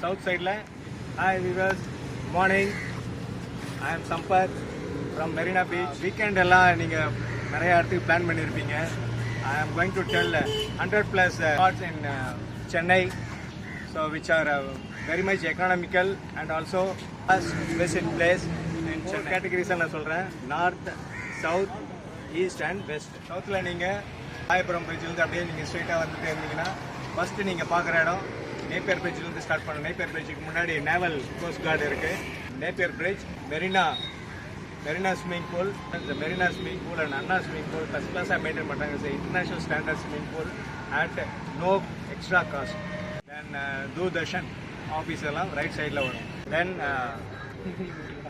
South சைடில் hi viewers morning I am Sampath from Marina beach weekend எல்லாம் நீங்கள் நிறைய இடத்துக்கு பிளான் பண்ணியிருப்பீங்க I am going to tell hundred plus spots in Chennai so which are very much economical and also visit place in கேட்டகரிஸாக நான் சொல்கிறேன் north south east and west சவுத்தில் நீங்கள் ராயபுரம் பிரிட்ஜிலேருந்து அப்படியே நீங்கள் ஸ்ட்ரெயிட்டாக வந்துட்டு இருந்தீங்கன்னா ஃபஸ்ட்டு நீங்கள் பார்க்குற இடம் நேப்பியர் பிரிட்ஜ்லேருந்து ஸ்டார்ட் பண்ண நேப்பியர் பிரிட்ஜுக்கு முன்னாடி நேவல் கோஸ்ட் கார்டு இருக்குது Napier bridge Marina Marina swimming pool இந்த Marina swimming pool and Anna swimming pool first கிளாஸாக மெயின்டைன் பண்ணுறாங்க sir international standard swimming pool at no extra cost then Doordarshan office எல்லாம் right சைடில் வரும். Then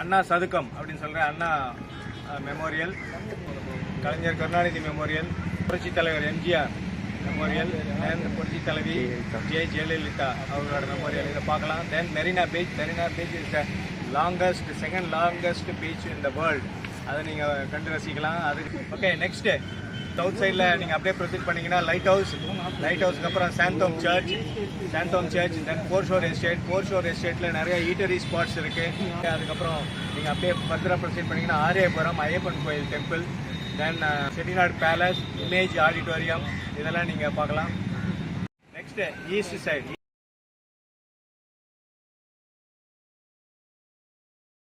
Anna சதுக்கம் அப்படின்னு சொல்கிற அண்ணா மெமோரியல் கலைஞர் கருணாநிதி மெமோரியல் புரட்சித் தலைவர் எம்ஜிஆர். மெமோரியல் தென் புரட்சி தலைவி ஜே ஜெயலலிதா அவர்களோட மெமோரியல் இதை பார்க்கலாம். Then Marina beach Marina beach is the longest second longest beach in the world அதை நீங்கள் கண்டு ரசிக்கலாம். அது ஓகே நெக்ஸ்ட்டு சவுத் சைடில் நீங்கள் அப்படியே ப்ரொசீட் பண்ணீங்கன்னா லைட் ஹவுஸ் லைட் ஹவுஸ்க்கு அப்புறம் Santhome church Santhome church then foreshore estate foreshore எஸ்டேட்டில் நிறைய ஈட்டரி ஸ்பாட்ஸ் இருக்குது அதுக்கப்புறம் நீங்கள் அப்படியே ஃபர்தராக ப்ரொசீட் பண்ணிங்கன்னா ஆரியபுரம் ஐயப்பன் கோயில் temple then uh, Chettinad palace image auditorium இதெல்லாம் நீங்கள் பார்க்கலாம். Next east side